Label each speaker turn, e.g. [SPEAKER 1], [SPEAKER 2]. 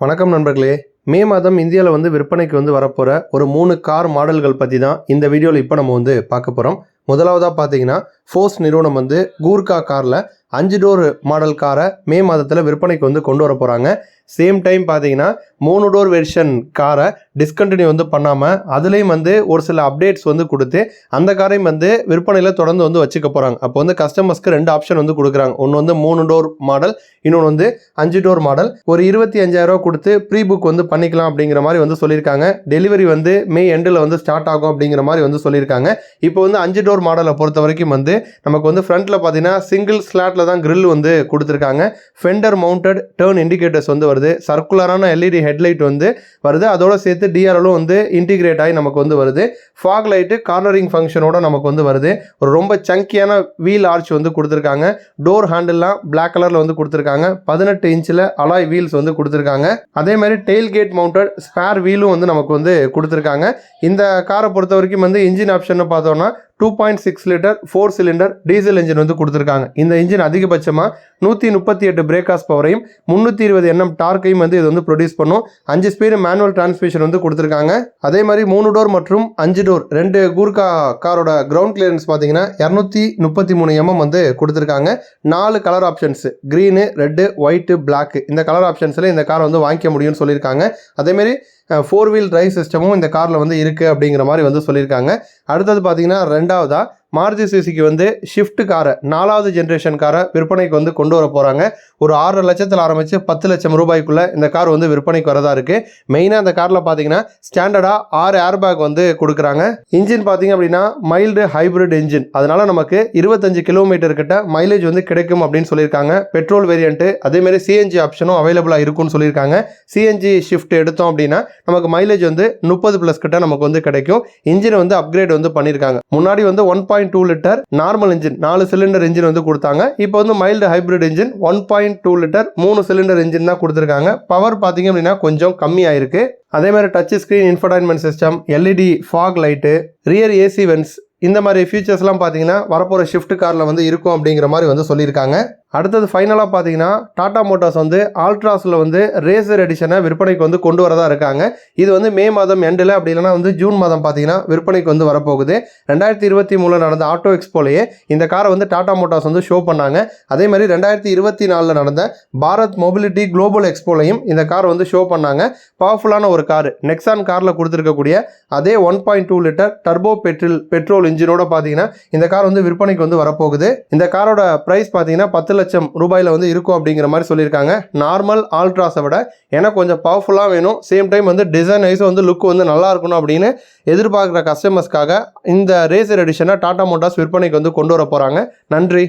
[SPEAKER 1] வணக்கம் நண்பர்களே. மே மாதம் இந்தியாவில் வந்து விற்பனைக்கு வந்து வரப்போகிற ஒரு மூணு கார் மாடல்கள் பற்றி தான் இந்த வீடியோவில் இப்போ நம்ம வந்து பார்க்க போகிறோம் முதலாவதாக பார்த்தீங்கன்னா ஃபோர்ஸ் நிறுவனம் வந்து கூர்கா காரில் அஞ்சு டோர் மாடல் காரை மே மாதத்தில் விற்பனைக்கு வந்து கொண்டு வர போகிறாங்க சேம் டைம் பார்த்தீங்கன்னா மூணு டோர் வெர்ஷன் காரை டிஸ்கண்டினியூ வந்து பண்ணாமல் அதுலேயும் வந்து ஒரு சில அப்டேட்ஸ் வந்து கொடுத்து அந்த காரையும் வந்து விற்பனையில் தொடர்ந்து வந்து வச்சுக்க போகிறாங்க அப்போ வந்து கஸ்டமர்ஸ்க்கு ரெண்டு ஆப்ஷன் வந்து கொடுக்குறாங்க. ஒன்று வந்து மூணு டோர் மாடல் இன்னொன்று வந்து அஞ்சு டோர் மாடல் ஒரு இருபத்தி அஞ்சாயிரரூவா கொடுத்து ப்ரீ புக் வந்து பண்ணிக்கலாம் அப்படிங்கிற மாதிரி வந்து சொல்லியிருக்காங்க. டெலிவரி வந்து மே எண்டில் வந்து ஸ்டார்ட் ஆகும் அப்படிங்கிற மாதிரி வந்து சொல்லியிருக்காங்க. இப்போ வந்து அஞ்சு டோர் மாடலை பொறுத்த வரைக்கும் வந்து நமக்கு வந்து ஃப்ரண்ட்டில் பார்த்தீங்கன்னா சிங்கிள் ஸ்லாட்டில் தான் grill வந்து கொடுத்துருக்காங்க. ஃபெண்டர் மவுண்டட் டேர்ன் இண்டிகேட்டர்ஸ் வந்து வருது. சர்க்குலரான எல்இடி ஹெட்லைட் வந்து வருது. அதோடு சேர்த்து டிஆர்எலும் வந்து இன்டிகிரேட் ஆகி நமக்கு வந்து வருது. ஃபாக் லைட்டு கார்னரிங் ஃபங்க்ஷனோட நமக்கு வந்து வருது. ஒரு ரொம்ப சங்கியான வீல் ஆர்ச் வந்து கொடுத்துருக்காங்க. டோர் ஹேண்டில்லாம் பிளாக் கலரில் வந்து கொடுத்துருக்காங்க. பதினெட்டு இன்ச்சில் அலாய் வீல்ஸ் வந்து கொடுத்துருக்காங்க. அதே மாதிரி டெயில் கேட் மவுண்டட் ஸ்பேர் வீலும் வந்து நமக்கு வந்து கொடுத்துருக்காங்க. இந்த காரை பொறுத்த வரைக்கும் வந்து இன்ஜின் ஆப்ஷன் பார்த்தோம்னா two point six litre four cylinder diesel engine வந்து கொடுத்துருக்காங்க. இந்த இன்ஜின் அதிகபட்சமாக நூற்றி முப்பத்தி எட்டு பிரேக்காஸ் பவரையும் முந்நூற்றி இருபது எண்ணம் டார்க்கையும் வந்து இது வந்து ப்ரொடியூஸ் பண்ணும். அஞ்சு ஸ்பீடு மேனுவல் டிரான்ஸ்மிஷன் வந்து கொடுத்துருக்காங்க. அதே மாதிரி மூணு டோர் மற்றும் அஞ்சு டோர் ரெண்டு கூர்கா காரோட கிரவுண்ட் கிளியரன்ஸ் பார்த்தீங்கன்னா இரநூத்தி முப்பத்தி மூணு எம்எம் வந்து கொடுத்துருக்காங்க. நாலு colour options green red white black இந்த கலர் ஆப்ஷன்ஸில் இந்த காரை வந்து வாங்கிக்க முடியும்னு சொல்லியிருக்காங்க. அதேமாரி ஃபோர் வீல் டிரைவ் சிஸ்டமும் இந்த காரில் வந்து இருக்குது அப்படிங்கிற மாதிரி வந்து சொல்லியிருக்காங்க. அடுத்தது பார்த்தீங்கன்னா ரெண்டு ரெண்டாவதாக மாருதி சுசுகி வந்து ஷிஃப்ட் காரை நாலாவது ஜென்ரேஷன் காரை விற்பனைக்கு வந்து கொண்டு வர போகிறாங்க ஒரு ஆறரை லட்சத்தில் ஆரம்பித்து பத்து லட்சம் ரூபாய்க்குள்ளே இந்த கார் வந்து விற்பனைக்கு வரதா இருக்குது மெயினாக அந்த காரில் பார்த்தீங்கன்னா ஸ்டாண்டர்டாக ஆறு ஏர்பேக் வந்து கொடுக்குறாங்க. இன்ஜின் பார்த்தீங்க அப்படின்னா மைல்டு ஹைப்ரிட் இன்ஜின் அதனால் நமக்கு இருபத்தஞ்சு கிலோமீட்டர் கிட்ட மைலேஜ் வந்து கிடைக்கும் அப்படின்னு சொல்லியிருக்காங்க. பெட்ரோல் வேரியண்ட்டு அதேமாரி சிஎன்ஜி ஆப்ஷனும் அவைலபிளாக இருக்கும்னு சொல்லியிருக்காங்க. சிஎன்ஜி ஷிஃப்ட் எடுத்தோம் அப்படின்னா நமக்கு மைலேஜ் வந்து முப்பது ப்ளஸ் கிட்ட நமக்கு வந்து கிடைக்கும். இன்ஜினை வந்து அப்கிரேட் வந்து பண்ணியிருக்காங்க. முன்னாடி வந்து one point two litre normal engine நாலு சிலிண்டர் இன்ஜின் வந்து கொடுத்தாங்க. இப்போ வந்து mild hybrid engine one point two litre மூணு சிலிண்டர் இன்ஜின் தான் கொடுத்துருக்காங்க. பவர் பார்த்தீங்க அப்படின்னா கொஞ்சம் கம்மியாயிருக்கு. அதே மாதிரி touch screen infotainment system LED fog light rear AC vents இந்த மாதிரி ஃபீச்சர்ஸ்லாம் பார்த்தீங்கன்னா வரப்போகிற ஷிஃப்ட் காரில் வந்து இருக்கும் அப்படிங்கிற மாதிரி வந்து சொல்லியிருக்காங்க. அடுத்தது ஃபைனலாக பார்த்தீங்கன்னா டாடா மோட்டார்ஸ் வந்து ஆல்ட்ராஸில் வந்து ரேசர் எடிஷனை விற்பனைக்கு வந்து கொண்டு வரதா இருக்காங்க. இது வந்து மே மாதம் எண்டில் அப்படி இல்லைனா வந்து ஜூன் மாதம் பார்த்தீங்கன்னா விற்பனைக்கு வந்து வரப்போகுது. ரெண்டாயிரத்தி இருபத்தி மூணில் நடந்த ஆட்டோ எக்ஸ்போலேயே இந்த காரை வந்து டாடா மோட்டார்ஸ் வந்து ஷோ பண்ணாங்க. அதே மாதிரி ரெண்டாயிரத்தி இருபத்தி நாலில் நடந்த பாரத் மொபிலிட்டி குளோபல் எக்ஸ்போலையும் இந்த கார் வந்து ஷோ பண்ணாங்க. பவர்ஃபுல்லான ஒரு கார் நெக்ஸான் காரில் கொடுத்துருக்கக்கூடிய அதே one point two litre turbo petrol petrol இன்ஜினோட பார்த்தீங்கன்னா இந்த கார் வந்து விற்பனைக்கு வந்து வரப்போகுது. இந்த காரோட ப்ரைஸ் பார்த்தீங்கன்னா பத்து லட்சம் ரூபாயில் வந்து இருக்கும் அப்படிங்கிற மாதிரி சொல்லியிருக்காங்க. நார்மல் ஆல்ட்ராஸை விட எனக்கு கொஞ்சம் பவர்ஃபுல்லாக வேணும். சேம் டைம் வந்து டிசைன் வைஸ் வந்து லுக் வந்து நல்லா இருக்கணும் அப்படின்னு எதிர்பார்க்குற கஸ்டமர்ஸ்க்காக இந்த ரேசர் எடிஷனை டாடா மோட்டார்ஸ் விற்பனைக்கு வந்து கொண்டு வர போகிறாங்க நன்றி.